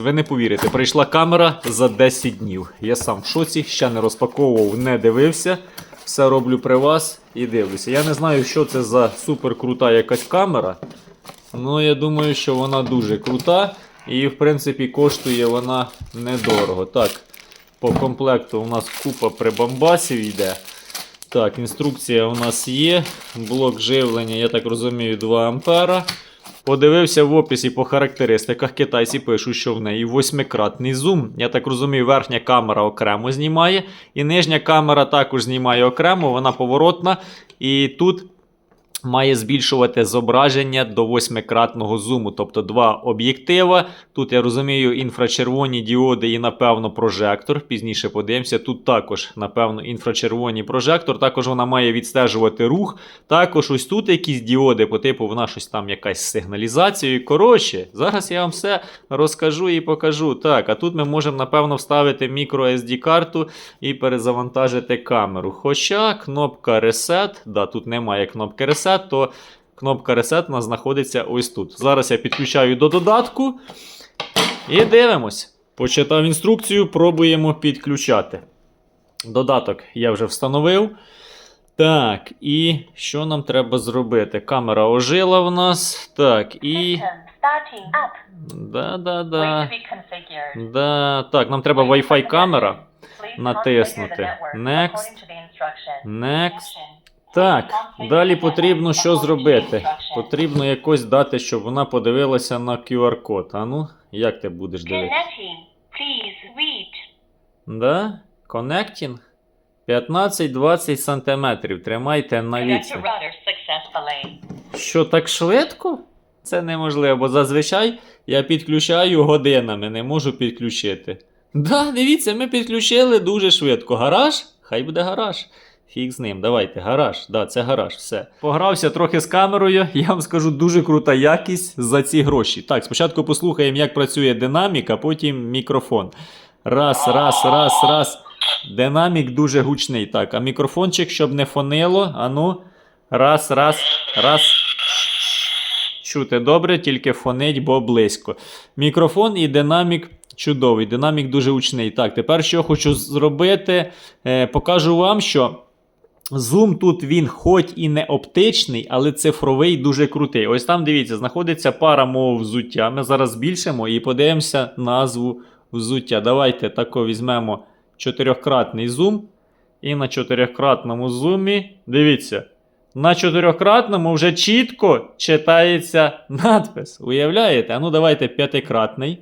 Ви не повірите, прийшла камера за 10 днів. Я сам в шоці, ще не розпаковував, не дивився. Все роблю при вас і дивлюся. Я не знаю, що це за супер крута якась камера. Ну, я думаю, що вона дуже крута. І, в принципі, коштує вона недорого. Так, по комплекту у нас купа прибамбасів йде. Так, інструкція у нас є. Блок живлення, я так розумію, 2 ампера. Подивився в описі по характеристиках. Китайці пишуть, що в неї восьмикратний зум. Я так розумію, верхня камера окремо знімає, і нижня камера також знімає окремо, вона поворотна. І тут має збільшувати зображення до восьмикратного зуму, тобто два об'єктива. Тут я розумію інфрачервоні діоди і, напевно, прожектор. Пізніше подивимося. Тут також, напевно, інфрачервоні прожектор. Також вона має відстежувати рух. Також ось тут якісь діоди, по типу вона щось там якась з сигналізацією. Коротше, зараз я вам все розкажу і покажу. Так, а тут ми можемо, напевно, вставити мікро SD карту і перезавантажити камеру. Хоча кнопка Reset, да, тут немає кнопки Reset, то кнопка Reset у нас знаходиться ось тут. Зараз я підключаю до додатку і дивимось. Почитав інструкцію, пробуємо підключати. Додаток я вже встановив. Так, і що нам треба зробити? Камера ожила в нас. Так, і. Да-да-да. Да. Так, нам треба Wi-Fi камера. Натиснути. Next. Next. Так, далі потрібно що зробити? Потрібно якось дати, щоб вона подивилася на QR-код. А ну, як ти будеш дивитися? Да? Connecting? 15-20 сантиметрів. Тримайте на successfully. Що так швидко? Це неможливо, бо зазвичай я підключаю годинами, не можу підключити. Да, дивіться, ми підключили дуже швидко. Гараж? Хай буде гараж. Фіг з ним, давайте, гараж. Да, це гараж, все. Погрався трохи з камерою, я вам скажу дуже крута якість за ці гроші. Так, спочатку послухаємо, як працює динамік, а потім мікрофон. Раз, раз, раз, раз. Динамік дуже гучний. Так, а мікрофончик, щоб не фонило. Ану. Раз, раз, раз. Чути добре, тільки фонить, бо близько. Мікрофон і динамік чудовий. Динамік дуже гучний. Так, тепер що хочу зробити? Е, покажу вам, що. Зум тут він хоч і не оптичний, але цифровий дуже крутий. Ось там дивіться, знаходиться пара мого взуття. Ми зараз збільшимо і подивимося назву взуття. Давайте тако візьмемо чотирьохкратний зум. І на чотирьохкратному зумі, дивіться, на чотирьохкратному вже чітко читається надпис. Уявляєте? Ну давайте п'ятикратний.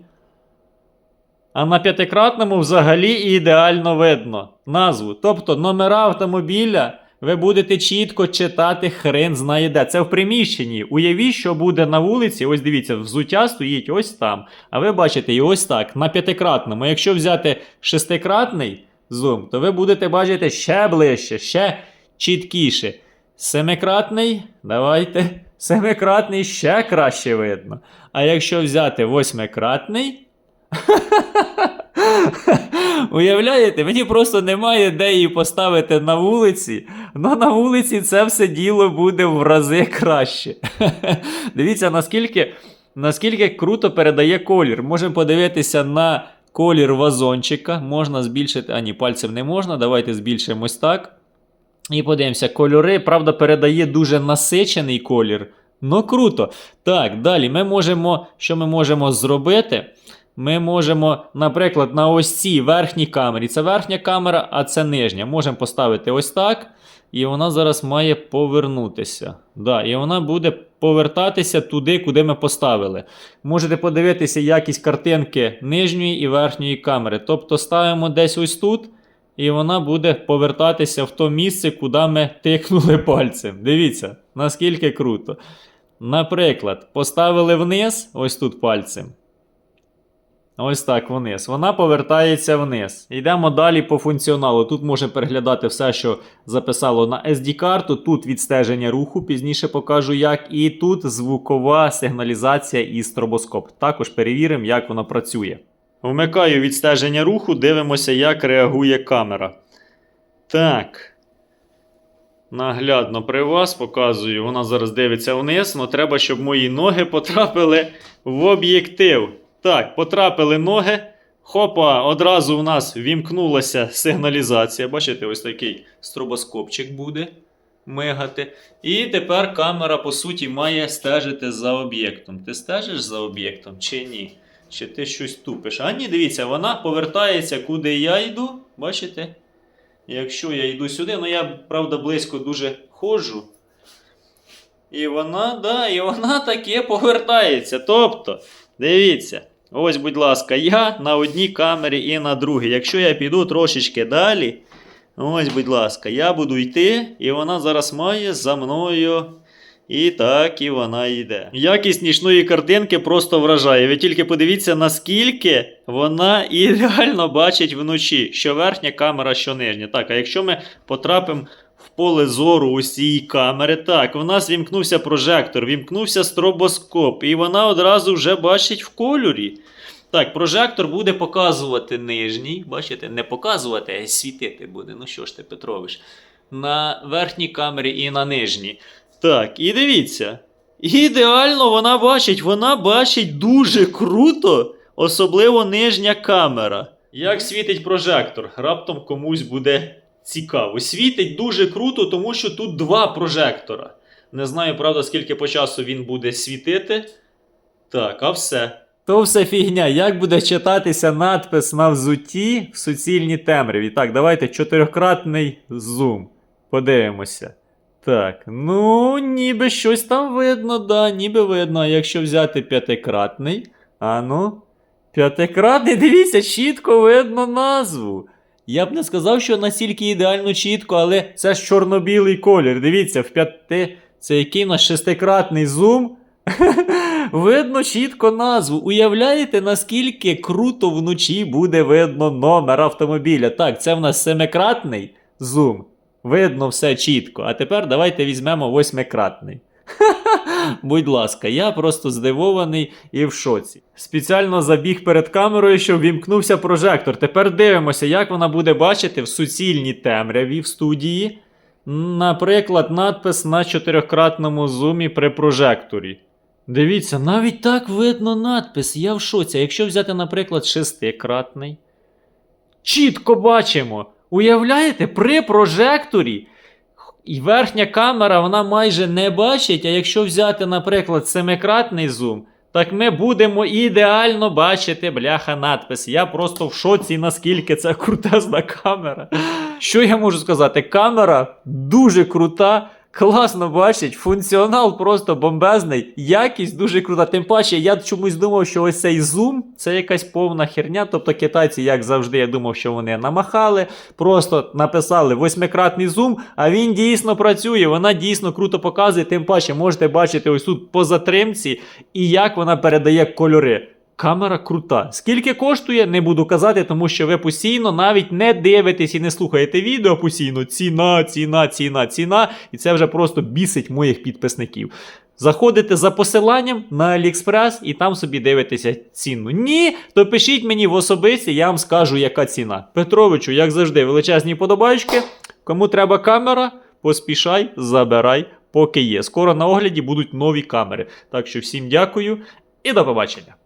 А на п'ятикратному взагалі ідеально видно назву. Тобто номера автомобіля ви будете чітко читати хрен знає де. Це в приміщенні. Уявіть, що буде на вулиці. Ось дивіться, взуття стоїть ось там. А ви бачите і ось так, на п'ятикратному. Якщо взяти шестикратний зум, то ви будете бачити ще ближче, ще чіткіше. Семикратний, давайте. Семикратний ще краще видно. А якщо взяти восьмикратний. Уявляєте, мені просто немає де її поставити на вулиці. Ну на вулиці це все діло буде в рази краще. Дивіться, наскільки, наскільки круто передає колір. Можемо подивитися на колір вазончика. Можна збільшити. А ні, пальцем не можна. Давайте збільшимо ось так. І подивимося, кольори, правда, передає дуже насичений колір. Ну круто. Так, далі ми можемо, що ми можемо зробити? Ми можемо, наприклад, на ось цій верхній камері. Це верхня камера, а це нижня. Можемо поставити ось так. І вона зараз має повернутися. Да, і вона буде повертатися туди, куди ми поставили. Можете подивитися якість картинки нижньої і верхньої камери. Тобто ставимо десь ось тут. І вона буде повертатися в то місце, куди ми тикнули пальцем. Дивіться, наскільки круто. Наприклад, поставили вниз, ось тут пальцем. Ось так вниз. Вона повертається вниз. Йдемо далі по функціоналу. Тут можемо переглядати все, що записало на SD-карту. Тут відстеження руху, пізніше покажу як. І тут звукова сигналізація і стробоскоп. Також перевіримо, як воно працює. Вмикаю відстеження руху, дивимося, як реагує камера. Так. Наглядно при вас показую. Вона зараз дивиться вниз, але треба, щоб мої ноги потрапили в об'єктив. Так, потрапили ноги. Хопа, одразу у нас вімкнулася сигналізація. Бачите, ось такий стробоскопчик буде мигати. І тепер камера, по суті, має стежити за об'єктом. Ти стежиш за об'єктом чи ні? Чи ти щось тупиш? А ні, дивіться, вона повертається, куди я йду. Бачите? Якщо я йду сюди, ну я, правда, близько дуже ходжу. І вона, да, і вона таке повертається. Тобто, дивіться, ось, будь ласка, я на одній камері і на другій. Якщо я піду трошечки далі, ось, будь ласка, я буду йти, і вона зараз має за мною. І так, і вона йде. Якість нічної картинки просто вражає. Ви тільки подивіться, наскільки вона ідеально бачить вночі, що верхня камера, що нижня. Так, а якщо ми потрапимо поле зору усієї камери, так, у нас вімкнувся прожектор, вімкнувся стробоскоп, і вона одразу вже бачить в кольорі. Так, прожектор буде показувати нижній. Бачите, не показувати, а світити буде. Ну що ж ти, Петрович, на верхній камері і на нижній. Так, і дивіться. Ідеально вона бачить, вона бачить дуже круто, особливо нижня камера. Як світить прожектор? Раптом комусь буде цікаво. Світить дуже круто, тому що тут два прожектора. Не знаю, правда, скільки по часу він буде світити. Так, а все. То все фігня. Як буде читатися надпис на взутті в суцільній темряві? Так, давайте чотирикратний зум. Подивимося. Так, ну, ніби щось там видно, да, ніби видно. А якщо взяти п'ятикратний. А ну. П'ятикратний, дивіться, чітко видно назву. Я б не сказав, що настільки ідеально чітко, але це ж чорно-білий колір. Дивіться, в п'яти. Це який у нас шестикратний зум. видно чітко назву. Уявляєте, наскільки круто вночі буде видно номер автомобіля? Так, це в нас семикратний зум. Видно все чітко. А тепер давайте візьмемо восьмикратний. Будь ласка, я просто здивований і в шоці. Спеціально забіг перед камерою, щоб вімкнувся прожектор. Тепер дивимося, як вона буде бачити в суцільній темряві в студії. Наприклад, надпис на чотирьохкратному зумі при прожекторі. Дивіться, навіть так видно надпис. Я в шоці. Якщо взяти, наприклад, шестикратний. Чітко бачимо. Уявляєте, при прожекторі і верхня камера вона майже не бачить. А якщо взяти, наприклад, семикратний зум, так ми будемо ідеально бачити бляха надпис. Я просто в шоці, наскільки це крутезна камера. Що я можу сказати? Камера дуже крута. Класно бачить, функціонал просто бомбезний, якість дуже крута. Тим паче, я чомусь думав, що ось цей зум це якась повна херня. Тобто китайці, як завжди, я думав, що вони намахали, просто написали восьмикратний зум, а він дійсно працює, вона дійсно круто показує. Тим паче, можете бачити ось тут по затримці і як вона передає кольори. Камера крута. Скільки коштує, не буду казати, тому що ви постійно навіть не дивитесь і не слухаєте відео постійно. Ціна, ціна, ціна, ціна. І це вже просто бісить моїх підписників. Заходите за посиланням на AliExpress і там собі дивитеся ціну. Ні, то пишіть мені в особисті, я вам скажу, яка ціна. Петровичу, як завжди, величезні подобайки. Кому треба камера, поспішай, забирай, поки є. Скоро на огляді будуть нові камери. Так що всім дякую і до побачення.